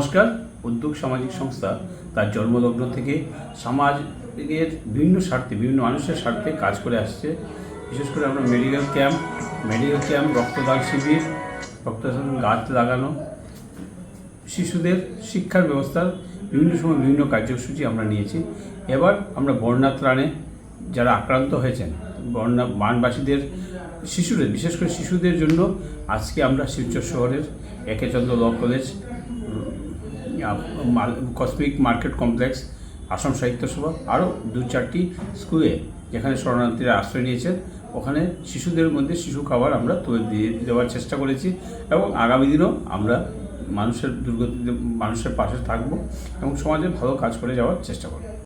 নমস্কার। উদ্যোগ সামাজিক সংস্থা, তার জন্মলগ্ন থেকে সমাজের বিভিন্ন স্বার্থে, বিভিন্ন মানুষের স্বার্থে কাজ করে আসছে। বিশেষ করে আমরা মেডিকেল ক্যাম্প মেডিকেল ক্যাম্প রক্তদান শিবির, রক্তদান গাছ লাগানো, শিশুদের শিক্ষার ব্যবস্থার বিভিন্ন সময় বিভিন্ন কার্যসূচি আমরা নিয়েছি। এবার আমরা বন্যা ত্রাণে যারা আক্রান্ত হয়েছেন বন্যা বানবাসীদের শিশুদের, বিশেষ করে শিশুদের জন্য আজকে আমরা শিলচর শহরের A K Chandra law college cosmic market complex Assam Sahitya Sabha, আরও দু চারটি স্কুলে যেখানে শরণার্থীরা আশ্রয় নিয়েছেন ওখানে শিশুদের মধ্যে শিশু খাবার আমরা তুলে দিয়ে দেওয়ার চেষ্টা করেছি এবং আগামী দিনও আমরা মানুষের দুর্গতি মানুষের পাশে থাকব এবং সমাজে ভালো কাজ করে যাওয়ার চেষ্টা করব।